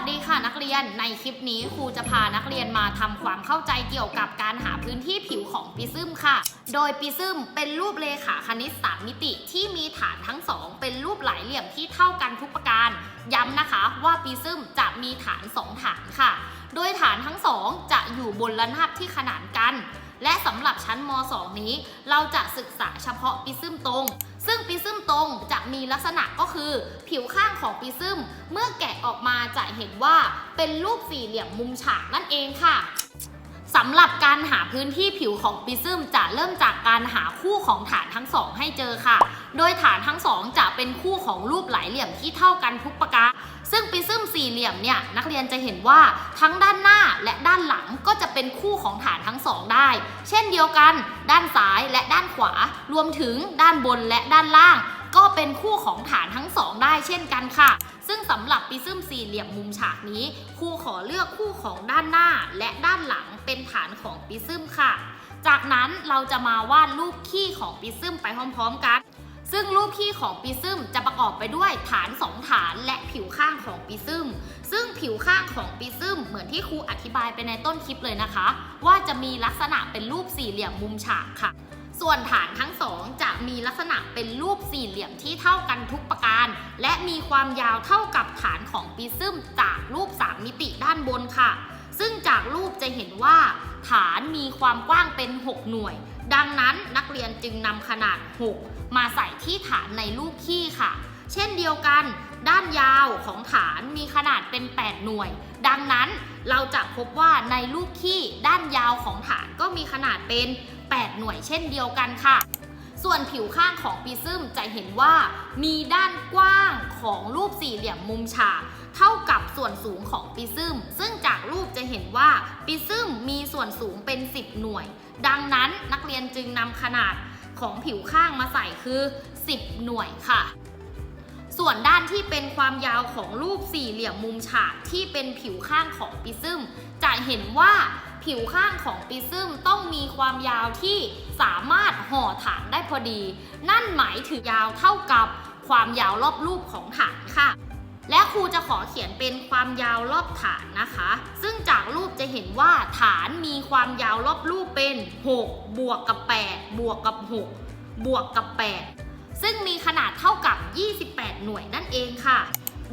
สดีค่ะนักเรียนในคลิปนี้ครูจะพานักเรียนมาทำความเข้าใจเกี่ยวกับการหาพื้นที่ผิวของปิซึมค่ะ โดยปิซึมเป็นรูปเลขาคณิตสามมิติที่มีฐานทั้งสองเป็นรูปหลายเหลี่ยมที่เท่ากันทุกประการ ย้ำนะคะว่าปิซึมจะมีฐานสองฐานค่ะ โดยฐานทั้งสองจะอยู่บนระนาบที่ขนานกัน และสำหรับชั้นม .2 นี้ เราจะศึกษาเฉพาะปิซึมตรง ซึ่งปิซึมตรงจะมีลักษณะก็คือ ผิวข้างของปิซึม เมื่อแกะออกมาจะเห็นว่าเป็นรูปสี่เหลี่ยมมุมฉากนั่นเองค่ะสำหรับการหาพื้นที่ผิวของปิซึมจะเริ่มจากการหาคู่ของฐานทั้งสองให้เจอค่ะ โดยฐานทั้งสองจะเป็นคู่ของรูปหลายเหลี่ยมที่เท่ากันทุกประการ ซึ่งปริซึมสี่เหลี่ยมเนี่ยนักเรียนจะเห็นว่าทั้งด้านหน้าและด้านหลังก็จะเป็นคู่ของฐานทั้งสองได้ เช่นเดียวกัน ด้านซ้ายและด้านขวา รวมถึงด้านบนและด้านล่าง ก็เป็นคู่ของฐานทั้งสองได้เช่นกันค่ะ ซึ่งสำหรับปริซึมสี่เหลี่ยมมุมฉากนี้ครูขอเลือกคู่ของด้านหน้าและด้านหลังเป็นฐานของปริซึมค่ะ จากนั้นเราจะมาวาดรูปขี้ของปริซึมไปพร้อม ๆ กัน ซึ่งรูปขี้ของปิซึมจะประกอบไปด้วยฐาน 2 ฐานและผิวข้างของปิซึม ซึ่งผิวข้างของปิซึมเหมือนที่ครูอธิบายไปในต้นคลิปเลยนะคะ ว่าจะมีลักษณะเป็นรูปสี่เหลี่ยมมุมฉากค่ะ ส่วนฐานทั้งสองจะมีลักษณะเป็นรูปสี่เหลี่ยมที่เท่ากันทุกประการ และมีความยาวเท่ากับฐานของปิซึมจากรูปสามมิติด้านบนค่ะ ซึ่งจากรูปจะเห็นว่า ฐานมีความกว้างเป็น 6 หน่วย ดังนั้นนักเรียนจึงนำขนาด 6 มาใส่ที่ฐานในลูกขี้ค่ะ เช่นเดียวกัน ด้านยาวของฐานมีขนาดเป็น 8 หน่วย ดังนั้นเราจะพบว่าในลูกขี้ด้านยาวของฐานก็มีขนาดเป็น 8 หน่วยเช่นเดียวกันค่ะ ส่วนผิวข้างของปีซึมจะเห็นว่ามีด้านกว้างของรูปสี่เหลี่ยมมุมฉากเท่ากับส่วนสูงของปีซึม ซึ่งจากรูปจะเห็นว่าปีซึมมีส่วนสูงเป็น 10 หน่วย ดังนั้นนักเรียนจึงนำขนาดของผิวข้างมาใส่คือ 10 หน่วยค่ะ ส่วนด้านที่เป็นความยาวของรูปสี่เหลี่ยมมุมฉากที่เป็นผิวข้างของปิซึม จะเห็นว่าผิวข้างของปิซึมต้องมีความยาวที่สามารถห่อฐานได้พอดี นั่นหมายถึงยาวเท่ากับความยาวรอบรูปของฐานค่ะ และครูจะขอเขียนเป็นความยาวรอบฐานนะคะ ซึ่งจากรูปจะเห็นว่าฐานมีความยาวรอบรูปเป็น 6 บวกกับ 8 บวกกับ 6 บวกกับ 8 ซึ่งมีขนาดเท่ากับ 28 หน่วยนั่นเองค่ะ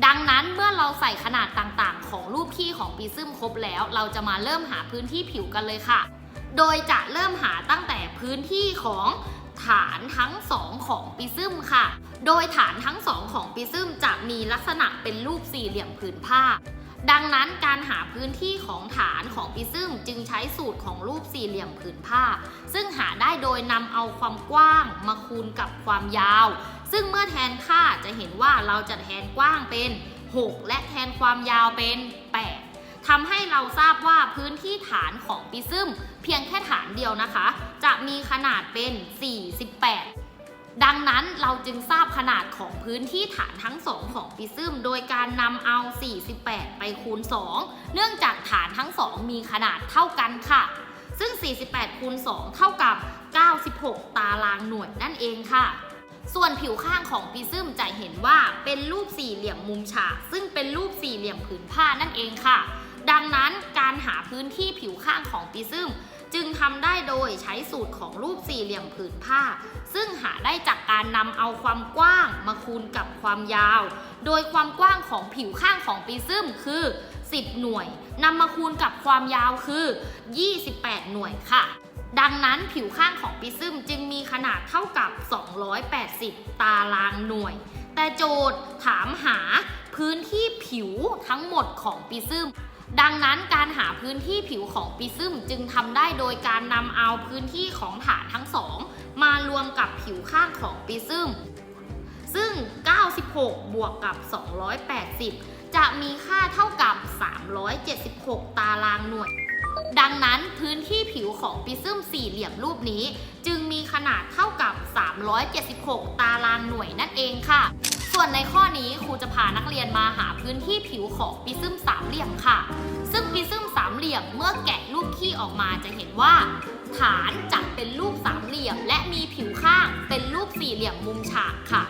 ดังนั้นเมื่อเราใส่ขนาดต่างๆ ของรูปขี้ของปีซึมครบแล้ว เราจะมาเริ่มหาพื้นที่ผิวกันเลยค่ะ โดยจะเริ่มหาตั้งแต่พื้นที่ของฐานทั้งสองของปิซึมค่ะ โดยฐานทั้งสองของปิซึมจะมีลักษณะเป็นรูปสี่เหลี่ยมผืนผ้า ดังนั้นการหาพื้นที่ของฐานของปิซึมจึงใช้สูตรของรูปสี่เหลี่ยมผืนผ้า ซึ่งหาได้โดยนำเอาความกว้างมาคูณกับความยาว ซึ่งเมื่อแทนค่าจะเห็นว่าเราจะแทนกว้างเป็น 6 และแทนความยาวเป็น 8ทำให้เราทราบว่าพื้นที่ฐานของปิซึมเพียงแค่ฐานเดียวนะคะ จะมีขนาดเป็น 48 ดังนั้นเราจึงทราบขนาดของพื้นที่ฐานทั้งสองของปิซึมโดยการนำเอา 48 ไปคูณ 2 เนื่องจากฐานทั้งสองมีขนาดเท่ากันค่ะ ซึ่ง 48 คูณ 2 เท่ากับ 96 ตารางหน่วยนั่นเองค่ะ ส่วนผิวข้างของปิซึมจะเห็นว่าเป็นรูปสี่เหลี่ยมมุมฉาก ซึ่งเป็นรูปสี่เหลี่ยมผืนผ้านั่นเองค่ะ ดังนั้นการหาพื้นที่ผิวข้างของปิซึม จึงทำได้โดยใช้สูตรของรูปสี่เหลี่ยมผืนผ้า ซึ่งหาได้จากการนำเอาความกว้างมาคูณกับความยาว โดยความกว้างของผิวข้างของปิซึมคือ 10 หน่วยนำมาคูณกับความยาวคือ 28 หน่วยค่ะ ดังนั้นผิวข้างของปิซึมจึงมีขนาดเท่ากับ 280 ตารางหน่วย แต่โจทย์ถามหาพื้นที่ผิวทั้งหมดของปิซึม ดังนั้นการหาพื้นที่ผิวของปิซึมจึงทำได้โดยการนำเอาพื้นที่ของฐานทั้งสองมารวมกับผิวข้างของปิซึมซึ่ง 96 บวกกับ 280 จะมีค่าเท่ากับ 376 ตารางหน่วย ดังนั้นพื้นที่ผิวของปิซึมสี่เหลี่ยมรูปนี้ จึงมีขนาดเท่ากับ 376 ตารางหน่วยนั่นเองค่ะ ส่วนในข้อนี้ครูจะพานักเรียนมาหาพื้นที่ผิวของปิซึมสามเหลี่ยมค่ะ ซึ่งปิซึมสามเหลี่ยมเมื่อแกะรูปขี้ออกมาจะเห็นว่า ฐานจะเป็นรูปสามเหลี่ยม และมีผิวข้างเป็นรูปสี่เหลี่ยมมุมฉากค่ะ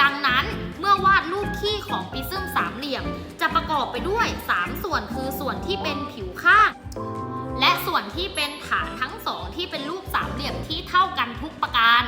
ดังนั้นเมื่อวาดรูปขี้ของปริซึมสามเหลี่ยม จะประกอบไปด้วย 3 ส่วนคือส่วนที่เป็นผิวข้าง และส่วนที่เป็นฐานทั้งสองที่เป็นรูปสามเหลี่ยมที่เท่ากันทุกประการ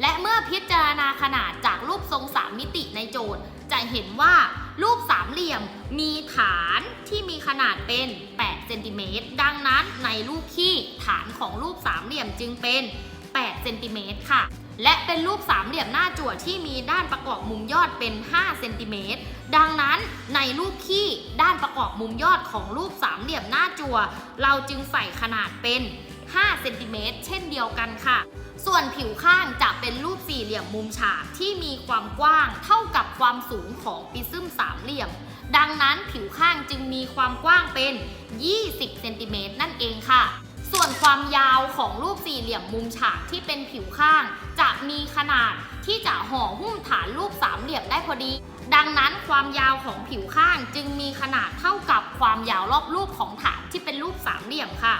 และเมื่อพิจารณาขนาดจากรูปทรงสามมิติในโจทย์ จะเห็นว่ารูปสามเหลี่ยมมีฐานที่มีขนาดเป็น8เซนติเมตรดังนั้นในรูปขี้ฐานของรูปสามเหลี่ยมจึงเป็น8เซนติเมตรค่ะ และเป็นรูปสามเหลี่ยมหน้าจั่วที่มีด้านประกอบมุมยอดเป็น5เซนติเมตรดังนั้นในรูปขี้ด้านประกอบมุมยอดของรูปสามเหลี่ยมหน้าจั่วเราจึงใส่ขนาดเป็น 5เซนติเมตรเช่นเดียวกันค่ะ ส่วนผิวข้างจะเป็นรูปสี่เหลี่ยมมุมฉากที่มีความกว้างเท่ากับความสูงของปิซึมสามเหลี่ยม ดังนั้นผิวข้างจึงมีความกว้างเป็น 20เซนติเมตรนั่นเองค่ะส่วนความยาวของรูปสี่เหลี่ยมมุมฉากที่เป็นผิวข้าง จะมีขนาดที่จะห่อหุ้มฐานรูปสามเหลี่ยมได้พอดี ดังนั้นความยาวของผิวข้างจึงมีขนาดเท่ากับความยาวรอบรูปของฐานที่เป็นรูปสามเหลี่ยมค่ะ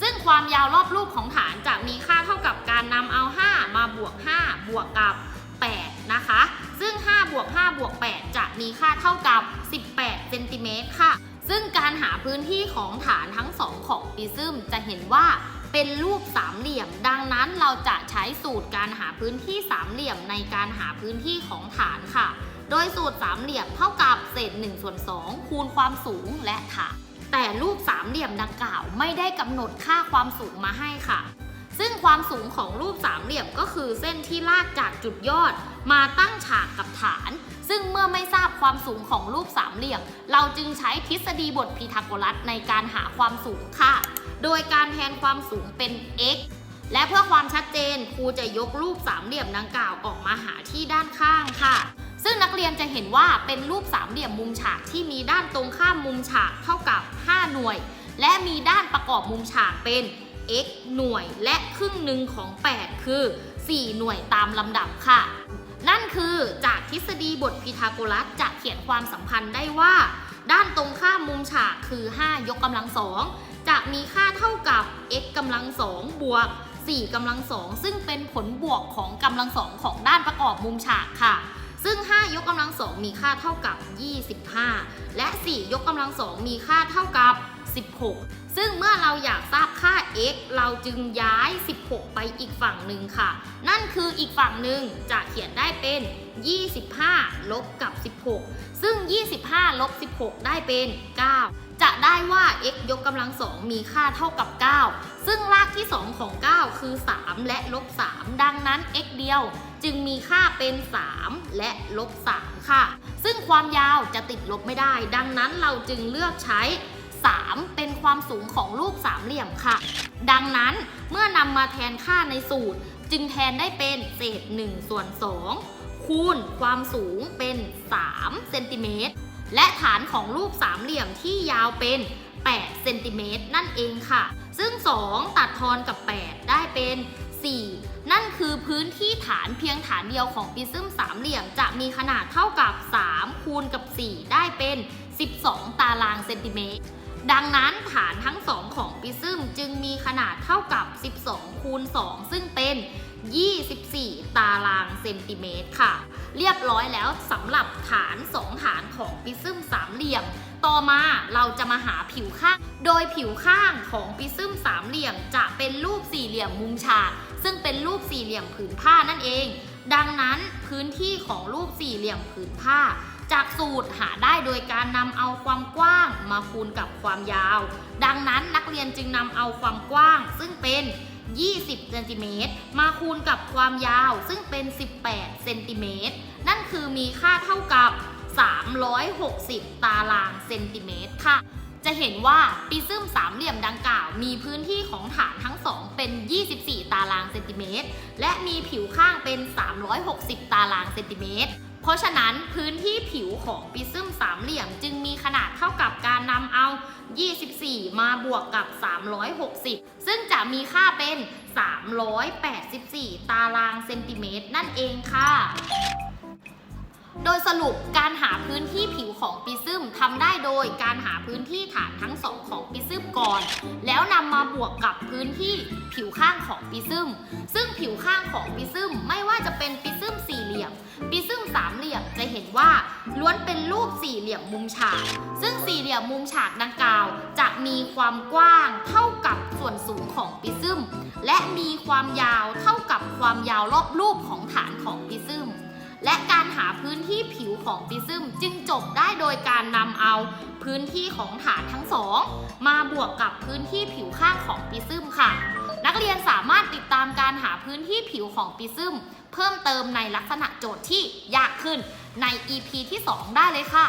ซึ่งความยาวรอบรูปของฐานจะมีค่าเท่ากับการนำเอา 5 มาบวก 5 บวกกับ 8 นะคะ ซึ่ง 5 บวก 5 บวก 8 จะมีค่าเท่ากับ 18 เซนติเมตรค่ะ ซึ่งการหาพื้นที่ของฐานทั้งสองของปริซึมจะเห็นว่าเป็นรูปสามเหลี่ยม ดังนั้นเราจะใช้สูตรการหาพื้นที่สามเหลี่ยมในการหาพื้นที่ของฐานค่ะ โดยสูตรสามเหลี่ยมเท่ากับเศษ1ส่วน2คูณความสูงและฐาน แต่รูปสามเหลี่ยมดังกล่าวไม่ได้กำหนดค่าความสูงมาให้ค่ะ ซึ่งความสูงของรูปสามเหลี่ยมก็คือเส้นที่ลากจากจุดยอด มาตั้งฉากกับฐาน ซึ่งเมื่อไม่ทราบความสูงของรูปสามเหลี่ยม เราจึงใช้ทฤษฎีบทพีทาโกรัสในการหาความสูงค่ะ โดยการแทนความสูงเป็น x และเพื่อความชัดเจนครูจะยกรูปสามเหลี่ยมดังกล่าวออกมาหาที่ด้านข้างค่ะ ซึ่งนักเรียนจะเห็นว่าเป็นรูปสามเหลี่ยมมุมฉากที่มีด้านตรงข้ามมุมฉากเท่ากับ 5 หน่วย และมีด้านประกอบมุมฉากเป็น x หน่วยและครึ่งหนึ่งของ 8 คือ 4 หน่วยตามลำดับค่ะ นั่นคือจากทฤษฎีบทพีทาโกรัสจะเขียนความสัมพันธ์ได้ว่า ด้านตรงข้ามมุมฉากคือ 5 ยกกำลังสองจะมีค่าเท่ากับ x กำลังสองบวก4กำลังสองซึ่งเป็นผลบวกของกำลังสองของด้านประกอบมุมฉากค่ะ ซึ่ง 5 ยกกำลังสองมีค่าเท่ากับ 25 และ 4 ยกกำลังสองมีค่าเท่ากับ 16 ซึ่งเมื่อเราอยากทราบค่า x เราจึงย้าย 16 ไปอีกฝั่งหนึ่งค่ะ นั่นคืออีกฝั่งหนึ่งจะเขียนได้เป็น 25 ลบกับ 16 ซึ่ง 25 ลบ 16 ได้เป็น 9จะได้ว่า x ยกกำลังสองมีค่าเท่ากับ 9 ซึ่งรากที่ 2 ของ 9 คือ 3 และลบ 3 ดังนั้น x เดียว จึงมีค่าเป็น 3 และลบ 3 ค่ะ ซึ่งความยาวจะติดลบไม่ได้ ดังนั้นเราจึงเลือกใช้ 3 เป็นความสูงของรูปสามเหลี่ยมค่ะ ดังนั้นเมื่อนำมาแทนค่าในสูตร จึงแทนได้เป็นเศษ1ส่วน2คูณความสูงเป็น3เซนติเมตรและฐานของรูปสามเหลี่ยมที่ยาวเป็น8เซนติเมตรนั่นเองค่ะ ซึ่ง 2 ตัดทอนกับ 8 ได้เป็น 4 นั่นคือพื้นที่ฐานเพียงฐานเดียวของปริซึมสามเหลี่ยม จะมีขนาดเท่ากับ 3 คูณกับ 4 ได้เป็น 12 ตารางเซนติเมตร ดังนั้นฐานทั้งสองของปริซึมจึงมีขนาดเท่ากับ 12 คูณ 2 ซึ่งเป็น 24 ตารางเซนติเมตรค่ะ เรียบร้อยแล้วสำหรับฐาน 2 ฐานของปริซึมสามเหลี่ยม ต่อมาเราจะมาหาผิวข้าง โดยผิวข้างของปริซึมสามเหลี่ยมจะเป็นรูปสี่เหลี่ยมมุมฉาก ซึ่งเป็นรูปสี่เหลี่ยมผืนผ้านั่นเอง ดังนั้นพื้นที่ของรูปสี่เหลี่ยมผืนผ้า จากสูตรหาได้โดยการนำเอาความกว้างมาคูณกับความยาว ดังนั้นนักเรียนจึงนำเอาความกว้าง ซึ่งเป็น 20เซนติเมตรมาคูณกับความยาวซึ่งเป็น 18เซนติเมตรนั่นคือมีค่าเท่ากับ 360 ตารางเซนติเมตรค่ะ จะเห็นว่าปริซึมสามเหลี่ยมดังกล่าว มีพื้นที่ของฐานทั้งสองเป็น 24 ตารางเซนติเมตร และมีผิวข้างเป็น 360 ตารางเซนติเมตร เพราะฉะนั้นพื้นที่ผิวของปริซึมสามเหลี่ยมจึงมีขนาดเท่ากับการนำเอา 24 มาบวกกับ 360 ซึ่งจะมีค่าเป็น 384 ตารางเซนติเมตรนั่นเองค่ะ โดยสรุปการหาพื้นที่ผิวของปิซึมทำได้โดยการหาพื้นที่ฐานทั้งสองของปิซึมก่อน แล้วนำมาบวกกับพื้นที่ผิวข้างของปิซึม ซึ่งผิวข้างของปิซึมไม่ว่าจะเป็นปิซึมสี่เหลี่ยมปิซึมสามเหลี่ยมจะเห็นว่าล้วนเป็นรูปสี่เหลี่ยมมุมฉาก ซึ่งสี่เหลี่ยมมุมฉากดังกล่าว จะมีความกว้างเท่ากับส่วนสูงของปิซึม และมีความยาวเท่ากับความยาวรอบรูปของฐานของปิซึม และการหาพื้นที่ผิวของปิซึมจึงจบได้โดยการนำเอาพื้นที่ของฐานทั้งสองมาบวกกับพื้นที่ผิวข้างของปิซึมค่ะ นักเรียนสามารถติดตามการหาพื้นที่ผิวของปิซึมเพิ่มเติมในลักษณะโจทย์ที่ยากขึ้นใน EP ที่ 2 ได้เลยค่ะ